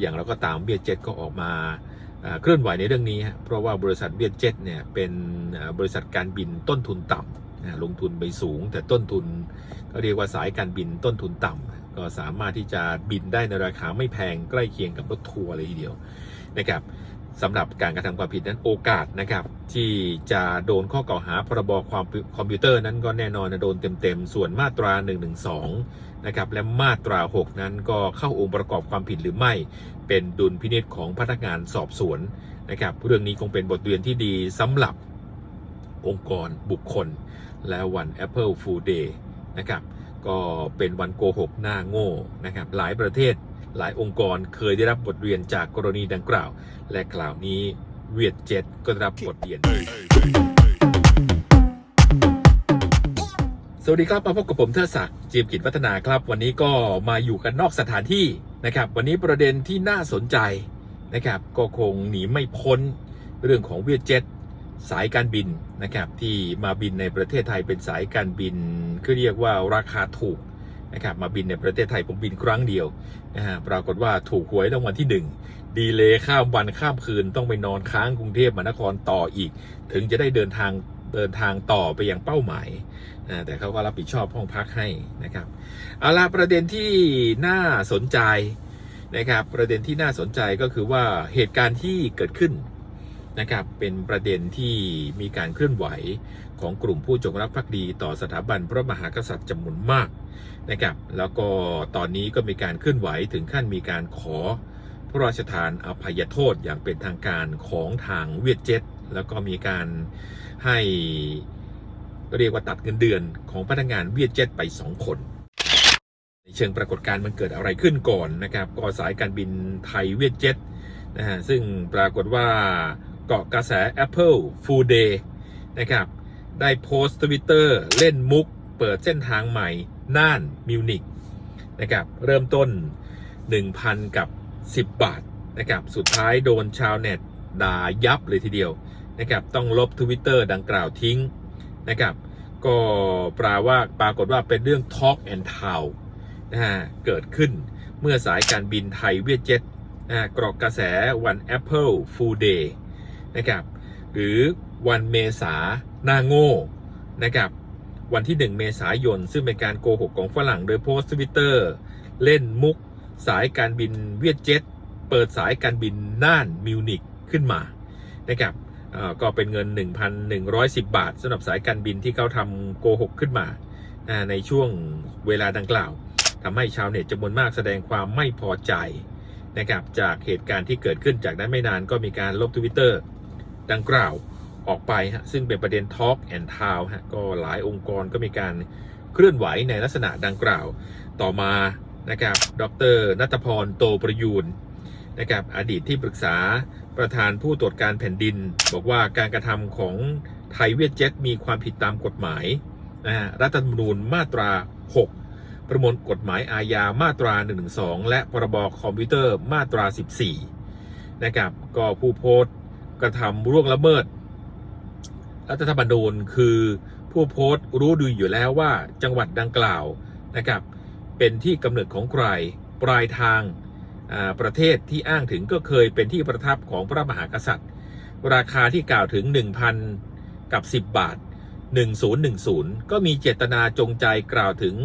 อย่างเราก็ตามเบียดเจ็ตก็ออกมาเคลื่อนไหวในเรื่องนี้ เพราะว่าบริษัทเบียดเจ็ตเนี่ยเป็นบริษัทการบินต้นทุนต่ำลงทุนไปสูง แต่ต้นทุนก็เรียกว่าสายการบินต้นทุนต่ำก็สามารถที่จะบินได้ในราคาไม่แพงใกล้เคียงกับรถทัวร์เลยทีเดียวนะครับ สำหรับการกระทำความผิดนั้นโอกาสนะครับ ที่จะโดนข้อกล่าวหาพรบความคอมพิวเตอร์นั้นก็แน่นอนนะโดนเต็มๆ ส่วนมาตรา 112 นะครับ และมาตรา 6 นั้นก็เข้าองค์ประกอบความผิดหรือไม่ เป็นดุลพินิจของพนักงานสอบสวนนะครับ เรื่องนี้คงเป็นบทเรียนที่ดีสำหรับองค์กรบุคคล และวัน Apple Fool Day นะครับ ก็เป็นวันโกหกหน้าโง่นะครับ หลายประเทศ หลายองค์กรเคยได้รับบทเรียนจากกรณีดังกล่าว และกล่าวนี้เวียดเจ็ตก็ได้รับบทเรียน สวัสดีครับมาพบกับผมเทิดศักดิ์จีมกิจวัฒนาครับ วันนี้ก็มาอยู่กันนอกสถานที่นะครับ วันนี้ประเด็นที่น่าสนใจนะครับ ก็คงหนีไม่พ้นเรื่องของเวียดเจ็ตสายการบินนะครับที่มาบินในประเทศไทยเป็นสายการบินคือเรียกว่าราคาถูก นะครับมาบินในประเทศไทยผมบินครั้งเดียวนะฮะปรากฏว่าถูกหวยรางวัลที่หนึ่งดีเลยข้ามวันข้ามคืนต้องไปนอนค้างกรุงเทพมหานครต่ออีก ถึงจะได้เดินทางเดินทางต่อไปยังเป้าหมายอ่าแต่เขาก็รับผิดชอบห้องพักให้นะครับเอาละประเด็นที่น่าสนใจนะครับประเด็นที่น่าสนใจก็คือว่าเหตุการณ์ที่เกิดขึ้น นะครับเป็นประเด็นที่มีการเคลื่อนไหวของกลุ่มผู้จงรักภักดีต่อสถาบันพระมหากษัตริย์จำนวนมากนะครับแล้วก็ตอนนี้ก็มีการเคลื่อนไหวถึงขั้นมีการขอพระราชทานอภัยโทษอย่างเป็นทางการของทางเวียดเจ็ตแล้วก็มีการให้เรียกว่าตัดเงินเดือนของพนักงานเวียดเจ็ตไป 2 คนในเชิงปรากฏการณ์มันเกิดอะไรขึ้นก่อนนะครับก็สายการบินไทยเวียดเจ็ตนะฮะซึ่งปรากฏว่า เกาะกระแส Apple Full Day นะครับ ได้โพสต์ทวิตเตอร์เล่นมุก เปิดเส้นทางใหม่ น่านมิวนิกนะครับ เริ่มต้น 1,000 กับ 10 บาทนะครับ สุดท้ายโดนชาวเน็ตด่ายับเลยทีเดียวนะครับ ต้องลบทวิตเตอร์ดังกล่าวทิ้งนะครับ ก็ปราว่าปรากฏว่าเป็นเรื่อง Talk and Town นะฮะเกิดขึ้นเมื่อสายการบินไทยเวียดเจ็ตนะกรอกกระแสวัน Apple Full Day นะครับหรือวันเมษาหน้าโง่นะครับวันที่ 1 เมษายน ซึ่งเป็นการโกหกของฝรั่ง โดยโพสต์ทวิตเตอร์เล่นมุก สายการบินเวียดเจ็ต เปิดสายการบินน่านมิวนิกขึ้นมานะครับอ่อก็เป็นเงิน 1,110 บาทสำหรับสายการบินที่เขาทำโกหกขึ้นมาอ่าในช่วงเวลาดังกล่าวทำให้ชาวเน็ตจำนวนมากแสดงความไม่พอใจนะครับจากเหตุการณ์ที่เกิดขึ้นจากนั้นไม่นานก็มีการลบทวิตเตอร์ ดังกล่าวออกไปฮะซึ่งเป็นประเด็น Talk and Town ฮะก็หลายองค์กรก็มีการเคลื่อนไหวในลักษณะดังกล่าวต่อมานะครับดรนัทพรโตประยูนนะครับอดีตที่ปรึกษาประธานผู้ตรวจการแผ่นดิน บอกว่าการกระทำของไทยเวียดเจ็ตมีความผิดตามกฎหมายนะฮะรัฐธรรมนูญมาตรา 6 ประมวลกฎหมายอาญามาตรา 112 และพรบคอมพิวเตอร์มาตรา 14นะครับก็ผู้โพสต์ กระทำร่วงละเมิด รัฐธรรมนูญคือผู้โพสต์รู้ดีอยู่แล้วว่าจังหวัดดังกล่าวนะครับ เป็นที่กำเนิดของใครปลายทางประเทศที่อ้างถึงก็เคยเป็นที่ประทับของพระมหากษัตริย์ ราคาที่กล่าวถึง 1,000 กับ 10 บาท 1010 ก็มีเจตนาจงใจกล่าวถึง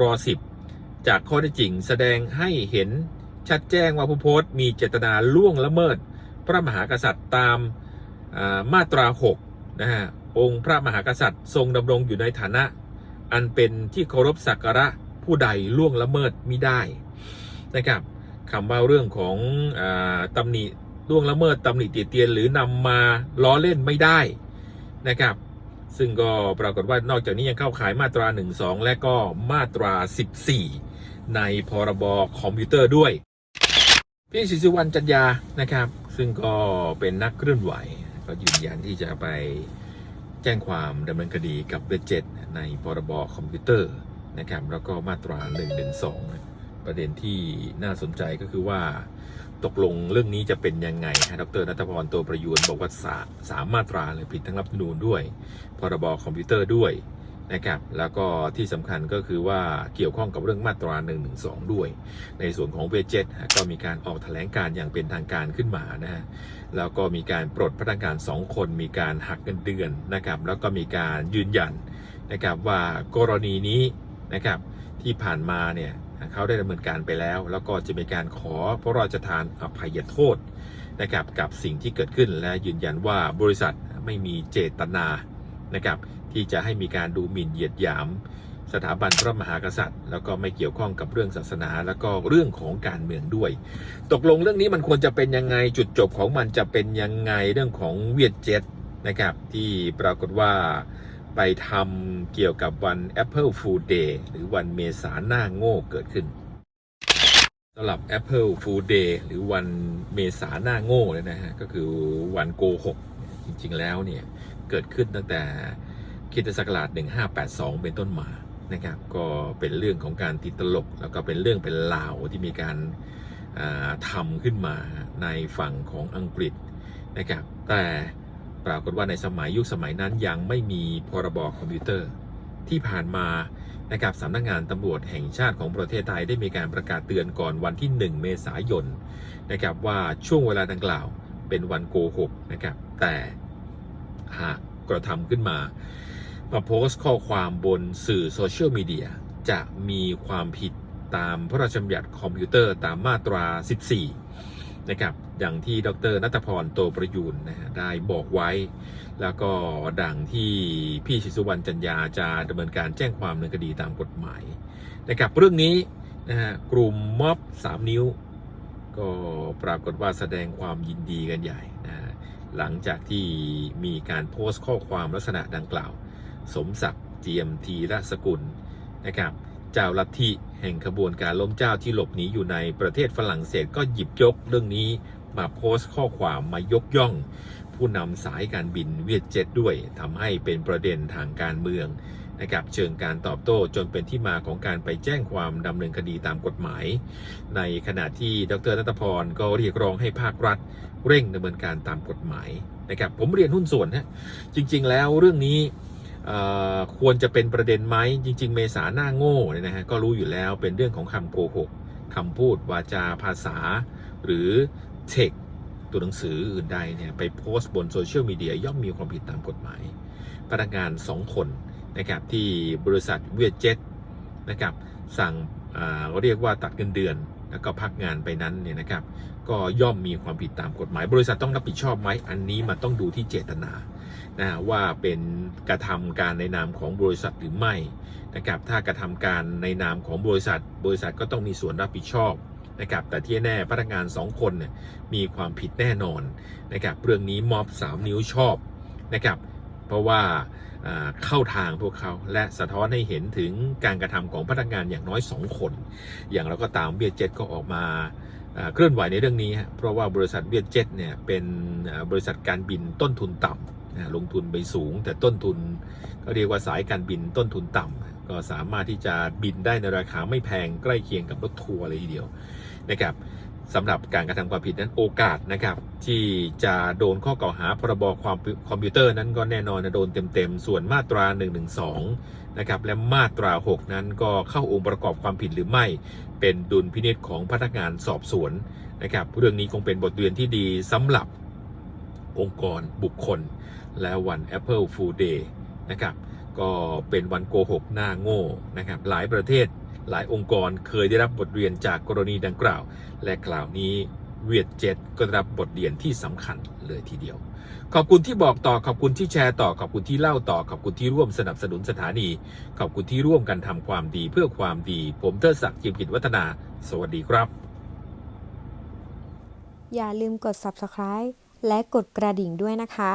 รอ 10 จากข้อเท็จจริงแสดงให้เห็นชัดแจ้งว่าผู้โพสต์มีเจตนาล่วงละเมิด พระมหากษัตริย์ตามมาตรา6นะฮะองค์พระมหากษัตริย์ทรงดำรงอยู่ในฐานะ อันเป็นที่เคารพสักการะผู้ใดล่วงละเมิดมิได้นะครับคำว่าเรื่องของอตำหนิล่วงละเมิดตำหนิติเตียนหรือนำมาล้อเล่นไม่ได้นะครับซึ่งก็ปรากฏว่านอกจากนี้ยังเข้าขายมาตรา 1 2 และก็มาตรา 14 ในพรบคอมพิวเตอร์ด้วย พี่ศิสุวรรณจันยานะครับ ซึ่งก็เป็นนักเคลื่อนไหว ก็ยืนยันที่จะไปแจ้งความดำเนินคดีกับเบเจตในพรบคอมพิวเตอร์นะครับแล้วก็มาตรา112ประเด็นที่น่าสนใจก็คือว่าตกลงเรื่องนี้จะเป็นยังไงฮะดรนัทพรโตประยูนบอกว่าสาสามมาตราเลยผิดทั้งรัฐธรรมนูญด้วย พรบคอมพิวเตอร์ด้วย นะครับแล้วก็ที่สำคัญก็คือว่าเกี่ยวข้องกับเรื่องมาตรา1นึด้วย ในส่วนของเวเจ็ตก็มีการออกแถลงการอย่างเป็นทางการขึ้นมานะฮะแล้วก็มีการปลดพนักงานสองคนมีการหักเงินเดือนนะครับแล้วก็มีการยืนยันนะครับว่ากรณีนี้นะครับที่ผ่านมาเนี่ยเขาได้ดำเนินการไปแล้ว แล้วก็จะมีการขอพระราชทานอภัยโทษนะครับกับสิ่งที่เกิดขึ้นและยืนยันว่าบริษัทไม่มีเจตนานะครับ ที่จะให้มีการดูหมิ่นเหยียดหยาม สถาบันพระมหากษัตริย์ แล้วก็ไม่เกี่ยวข้องกับเรื่องศาสนา แล้วก็เรื่องของการเมืองด้วย ตกลงเรื่องนี้มันควรจะเป็นยังไงจุดจบของมันจะเป็นยังไงเรื่องของเวียดเจ็ตนะครับที่ปรากฏว่าไปทำเกี่ยวกับวัน Apple Fool Day หรือวันเมษาหน้าโง่เกิดขึ้นสำหรับ Apple Fool Day หรือวันเมษาหน้าโง่เลยนะฮะ ก็คือวันโกหก จริง ๆ แล้วเนี่ย เกิดขึ้นตั้งแต่ คริสตศักราช1582 เป็นต้นมานะครับ ก็เป็นเรื่องของการติดตลก แล้วก็เป็นเรื่องเป็นราวที่มีการทำขึ้นมาในฝั่งของอังกฤษนะครับ แต่ปรากฏว่าในสมัยยุคสมัยนั้นยังไม่มีพรบคอมพิวเตอร์ที่ผ่านมานะครับสำนักงานตำรวจแห่งชาติของประเทศไทยได้มีการประกาศเตือนก่อนวันที่ 1 เมษายนนะครับว่าช่วงเวลาดังกล่าวเป็นวันโกหกนะครับแต่หากกระทำขึ้นมา มาโพสต์ข้อความบนสื่อโซเชียลมีเดียจะมีความผิดตามพระราชบัญญัติคอมพิวเตอร์ตามมาตรา 14 นะครับ อย่างที่ดรนัทพรโตประยูนนะฮะได้บอกไว้ แล้วก็ดังที่พี่ชิสุวรรณจันยาจะดำเนินการแจ้งความดำเนินคดีตามกฎหมายนะครับ เรื่องนี้นะฮะกลุ่มม็อบ 3 นิ้ว ก็ปรากฏว่าแสดงความยินดีกันใหญ่นะฮะหลังจากที่มีการโพสต์ข้อความลักษณะดังกล่าว สมศักดิ์เจียมทีรสกุลนะครับเจ้าลัทธิแห่งขบวนการล้มเจ้าที่หลบหนีอยู่ในประเทศฝรั่งเศสก็หยิบยกเรื่องนี้มาโพสต์ข้อความมายกย่อง ผู้นำสายการบินเวียดเจ็ตด้วยทำให้เป็นประเด็นทางการเมืองนะครับเชิงการตอบโต้จนเป็นที่มาของการไปแจ้งความดำเนินคดีตามกฎหมาย ในขณะที่ดรนัตพรก็เรียกร้องให้ภาครัฐ เร่งดำเนินการตามกฎหมายนะครับผมเรียนหุ้นส่วนฮะจริง ๆ แล้วเรื่องนี้ ควรจะเป็นประเด็นไหมจริง ๆ เมษาหน้าโง่เนี่ยนะฮะก็รู้อยู่แล้วเป็นเรื่องของคำโกหกคำพูดวาจาภาษา หรือเทคตัวหนังสืออื่นใดเนี่ยไปโพสต์บนโซเชียลมีเดียย่อมมีความผิดตามกฎหมาย พนักงาน 2 คนนะครับที่บริษัทเวียดเจ็ตนะครับสั่งอ่าเรียกว่าตัดเงินเดือน แล้วก็พักงานไปนั้นเนี่ยนะครับ ก็ย่อมมีความผิดตามกฎหมาย บริษัทต้องรับผิดชอบไหมอันนี้มันต้องดูที่เจตนา นะว่าเป็นกระทำการในนามของบริษัทหรือไม่นะครับถ้ากระทำการในนามของบริษัท บริษัทก็ต้องมีส่วนรับผิดชอบนะครับแต่ที่แน่พนักงาน 2 คนเนี่ยมีความผิดแน่นอนนะครับเรื่องนี้มอบ 3 นิ้วชอบนะครับเพราะว่าเข้าทางพวกเขาและสะท้อนให้เห็นถึงการกระทำของพนักงานอย่างน้อย 2 คน อย่างเราก็ตามเบียเจ็ตก็ออกมาเคลื่อนไหวในเรื่องนี้ เพราะว่าบริษัทเวียดเจ็ตเนี่ยเป็นบริษัทการบินต้นทุนต่ำนะ ลงทุนไปสูง แต่ต้นทุนก็เรียกว่าสายการบินต้นทุนต่ำก็สามารถที่จะบินได้ในราคาไม่แพงใกล้เคียงกับรถทัวร์เลยทีเดียวนะครับสำหรับการกระทำความผิดนั้นโอกาสนะครับ ที่จะโดนข้อกล่าวหาพรบความคอมพิวเตอร์นั้นก็แน่นอนนะโดนเต็มๆ ส่วนมาตรา 112 นะครับ และมาตรา 6 นั้นก็เข้าองค์ประกอบความผิดหรือไม่ เป็นดุลพินิจของพนักงานสอบสวนนะครับ เรื่องนี้คงเป็นบทเรียนที่ดีสำหรับองค์กรบุคคล และวัน Apple Fool Day นะครับก็เป็นวันโกหกหน้าโง่นะครับหลายประเทศหลายองค์กรเคยได้รับบทเรียนจากกรณีดังกล่าว และกล่าวนี้เวียดเจ็ตก็ได้รับบทเรียนที่สำคัญเลยทีเดียว ขอบคุณที่บอกต่อขอบคุณที่แชร์ต่อขอบคุณที่เล่าต่อขอบคุณที่ร่วมสนับสนุนสถานี ขอบคุณที่ร่วมกันทำความดีเพื่อความดี ผมเทิดศักดิ์จิมกิจวัฒนา สวัสดีครับ อย่าลืมกด subscribe และกดกระดิ่งด้วยนะคะ